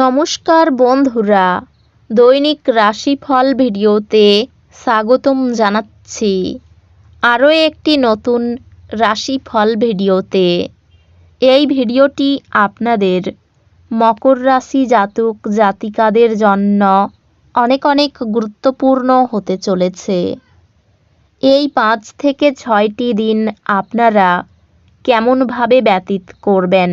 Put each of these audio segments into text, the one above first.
নমস্কার বন্ধুরা। দৈনিক রাশিফল ভিডিওতে স্বাগতম জানাচ্ছি। আরও একটি নতুন রাশিফল ভিডিওতে। এই ভিডিওটি আপনাদের মকর রাশি জাতক জাতিকাদের জন্য অনেক অনেক গুরুত্বপূর্ণ হতে চলেছে। এই পাঁচ থেকে ছয়টি দিন আপনারা কেমনভাবে ব্যতীত করবেন?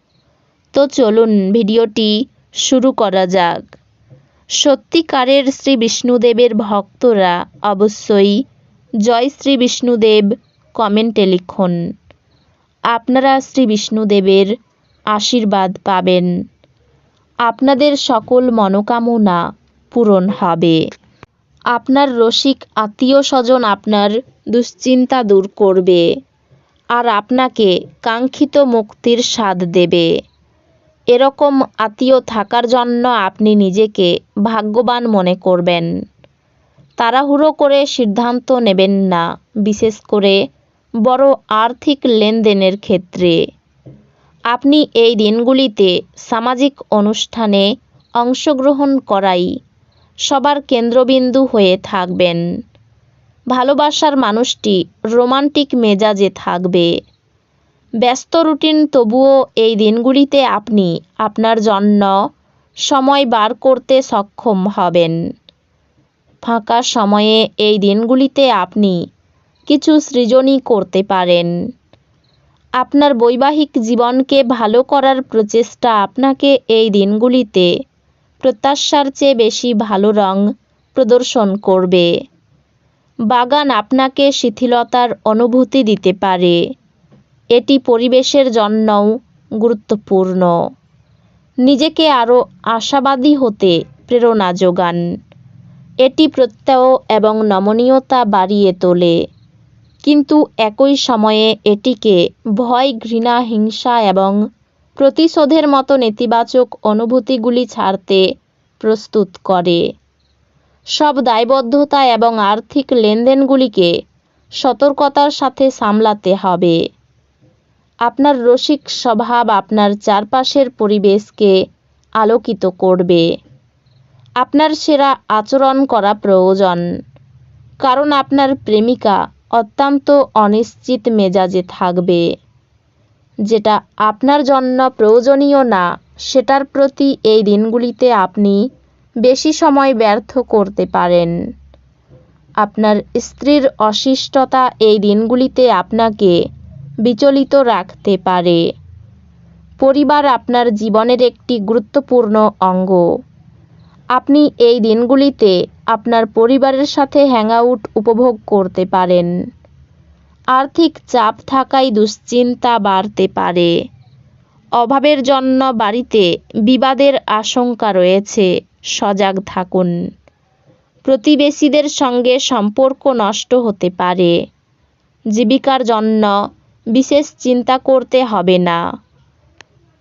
তো চলুন ভিডিওটি শুরু করা যাক। সত্যিকারের শ্রী বিষ্ণুদেবের ভক্তরা অবশ্যই জয় শ্রী বিষ্ণুদেব কমেন্টে লিখুন। আপনারা শ্রী বিষ্ণুদেবের আশীর্বাদ পাবেন। আপনাদের সকল মনোকামনা পূরণ হবে। আপনার রসিক আত্মীয় স্বজন আপনার দুশ্চিন্তা দূর করবে। আর আপনাকে কাঙ্ক্ষিত মুক্তির স্বাদ দেবে। এরকম আত্মীয় থাকার জন্য আপনি নিজেকে ভাগ্যবান মনে করবেন। তাড়াহুড়ো করে সিদ্ধান্ত নেবেন না, বিশেষ করে বড় আর্থিক লেনদেনের ক্ষেত্রে। আপনি এই দিনগুলিতে সামাজিক অনুষ্ঠানে অংশগ্রহণ করাই সবার কেন্দ্রবিন্দু হয়ে থাকবেন। ভালোবাসার মানুষটি রোমান্টিক মেজাজে থাকবে। ব্যস্ত রুটিন, তবুও এই দিনগুলিতে আপনি আপনার জন্য সময় বার করতে সক্ষম হবেন। ফাঁকা সময়ে এই দিনগুলিতে আপনি কিছু সৃজনই করতে পারেন। আপনার বৈবাহিক জীবনকে ভালো করার প্রচেষ্টা আপনাকে এই দিনগুলিতে প্রত্যাশার চেয়ে বেশি ভালো রং প্রদর্শন করবে। বাগান আপনাকে শিথিলতার অনুভূতি দিতে পারে। এটি পরিবেশের জন্যও গুরুত্বপূর্ণ। নিজেকে আরও আশাবাদী হতে প্রেরণা যোগান। এটি প্রত্যয় এবং নমনীয়তা বাড়িয়ে তোলে। কিন্তু একই সময়ে এটিকে ভয়, ঘৃণা, হিংসা এবং প্রতিশোধের মতো নেতিবাচক অনুভূতিগুলি ছাড়তে প্রস্তুত করে। সব দায়বদ্ধতা এবং আর্থিক লেনদেনগুলিকে সতর্কতার সাথে সামলাতে হবে। আপনার রসিক স্বভাব আপনার চারপাশের পরিবেশকে আলোকিত করবে। আপনার সেরা আচরণ করা প্রয়োজন, কারণ আপনার প্রেমিকা অত্যন্ত অনিশ্চিত মেজাজে থাকবে। যেটা আপনার জন্য প্রয়োজনীয় না, সেটার প্রতি এই দিনগুলিতে আপনি বেশি সময় ব্যর্থ করতে পারেন। আপনার স্ত্রীর অশিষ্টতা এই দিনগুলিতে আপনাকে বিচলিত রাখতে পারে। পরিবার আপনার জীবনের একটি গুরুত্বপূর্ণ অঙ্গ। আপনি এই দিনগুলিতে আপনার পরিবারের সাথে হ্যাংআউট উপভোগ করতে পারেন। আর্থিক চাপ থাকায় দুশ্চিন্তা বাড়তে পারে। অভাবের জন্য বাড়িতে বিবাদের আশঙ্কা রয়েছে, সজাগ থাকুন। প্রতিবেশীদের সঙ্গে সম্পর্ক নষ্ট হতে পারে। জীবিকার জন্য বিশেষ চিন্তা করতে হবে না।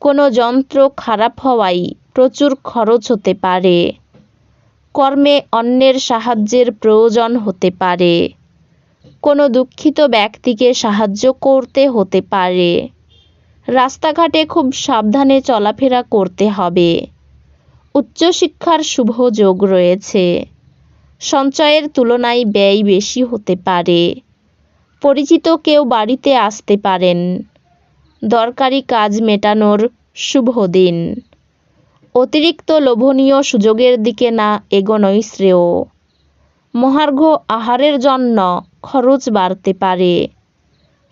কোনো যন্ত্র খারাপ হওয়ায় প্রচুর খরচ হতে পারে। কর্মে অন্যের সাহায্যের প্রয়োজন হতে পারে। কোনো দুঃখিত ব্যক্তিকে সাহায্য করতে হতে পারে। রাস্তাঘাটে খুব সাবধানে চলাফেরা করতে হবে। উচ্চশিক্ষার শুভ যোগ রয়েছে। সঞ্চয়ের তুলনায় ব্যয় বেশি হতে পারে। পরিচিত কেউ বাড়িতে আসতে পারেন। দরকারি কাজ মেটানোর শুভ দিন। অতিরিক্ত লোভনীয় সুযোগের দিকে না এগোনোই শ্রেয়। মহার্ঘ আহারের জন্য খরচ বাড়তে পারে।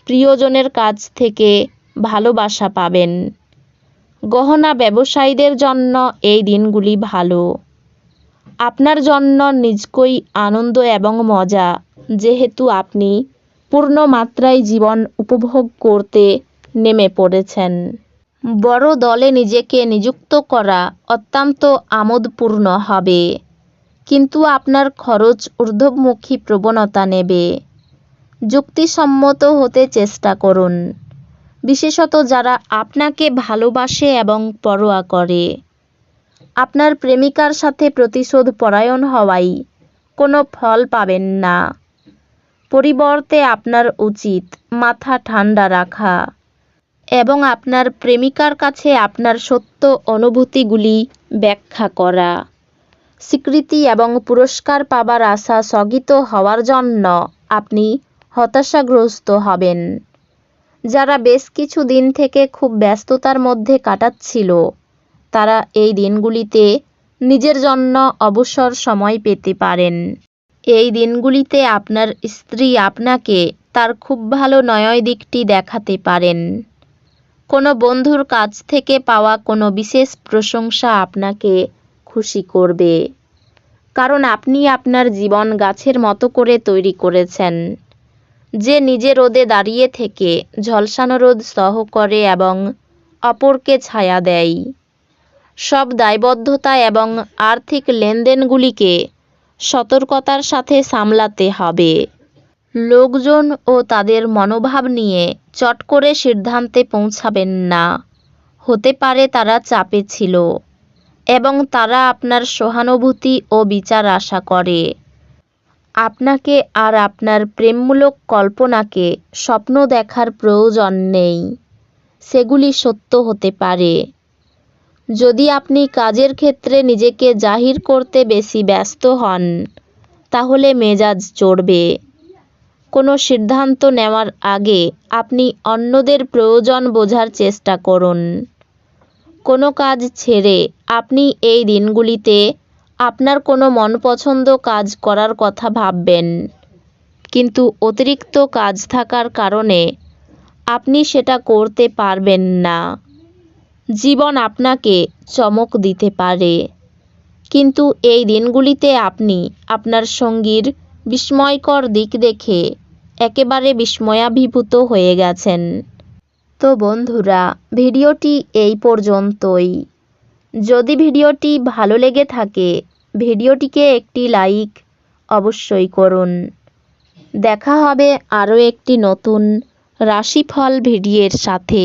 প্রিয়জনের কাছ থেকে ভালোবাসা পাবেন। গহনা ব্যবসায়ীদের জন্য এই দিনগুলি ভালো। আপনার জন্য নিজকই আনন্দ এবং মজা, যেহেতু আপনি পূর্ণ মাত্রায় জীবন উপভোগ করতে নেমে পড়েছেন। বড় দলে নিজেকে নিযুক্ত করা অত্যন্ত আমোদপূর্ণ হবে। কিন্তু আপনার খরচ ঊর্ধ্বমুখী প্রবণতা নেবে। যুক্তিসম্মত হতে চেষ্টা করুন। বিশেষত যারা আপনাকে ভালোবাসে এবং পরোয়া করে। আপনার প্রেমিকার সাথে প্রতিশোধ পরায়ণ হওয়াই কোনো ফল পাবেন না। পরিবর্তে আপনার উচিত মাথা ঠান্ডা রাখা এবং আপনার প্রেমিকার কাছে আপনার সত্য অনুভূতিগুলি ব্যাখ্যা করা। স্বীকৃতি এবং পুরস্কার পাবার আশা স্থগিত হওয়ার জন্য আপনি হতাশাগ্রস্ত হবেন। যারা বেশ কিছু দিন থেকে খুব ব্যস্ততার মধ্যে কাটাচ্ছিল, তারা এই দিনগুলিতে নিজের জন্য অবসর সময় পেতে পারেন। এই দিনগুলিতে আপনার স্ত্রী আপনাকে তার খুব ভালো নয় দিকটি দেখাতে পারেন। কোনো বন্ধুর কাছ থেকে পাওয়া কোনো বিশেষ প্রশংসা আপনাকে খুশি করবে। কারণ আপনি আপনার জীবন গাছের মতো করে তৈরি করেছেন। যে নিজে রোদে দাঁড়িয়ে থেকে ঝলসানো রোদ সহ করে এবং অপরকে ছায়া দেয়। সব দায়বদ্ধতা এবং আর্থিক লেনদেনগুলিকে সতর্কতার সাথে সামলাতে হবে। লোকজন ও তাদের মনোভাব নিয়ে চট করে সিদ্ধান্তে পৌঁছাবেন না। হতে পারে তারা চাপে ছিল এবং তারা আপনার সহানুভূতি ও বিচার আশা করে। আপনাকে আর আপনার প্রেমমূলক কল্পনাকে স্বপ্ন দেখার প্রয়োজন নেই। সেগুলি সত্য হতে পারে। যদি আপনি কাজের ক্ষেত্রে নিজেকে জাহির করতে বেশি ব্যস্ত হন, তাহলে মেজাজ চড়বে। কোনো সিদ্ধান্ত নেওয়ার আগে আপনি অন্যদের প্রয়োজন বোঝার চেষ্টা করুন। কোনো কাজ ছেড়ে আপনি এই দিনগুলিতে আপনার কোনো মনপছন্দ কাজ করার কথা ভাববেন। কিন্তু অতিরিক্ত কাজ থাকার কারণে আপনি সেটা করতে পারবেন না। জীবন আপনাকে চমক দিতে পারে। কিন্তু এই দিনগুলিতে আপনি আপনার সঙ্গীর বিস্ময়কর দিক দেখে একেবারে বিস্ময়াভিভূত হয়ে গেছেন। তো বন্ধুরা, ভিডিওটি এই পর্যন্তই। যদি ভিডিওটি ভালো লেগে থাকে, ভিডিওটিকে একটি লাইক অবশ্যই করুন। দেখা হবে আরও একটি নতুন রাশিফল ভিডিওর সাথে।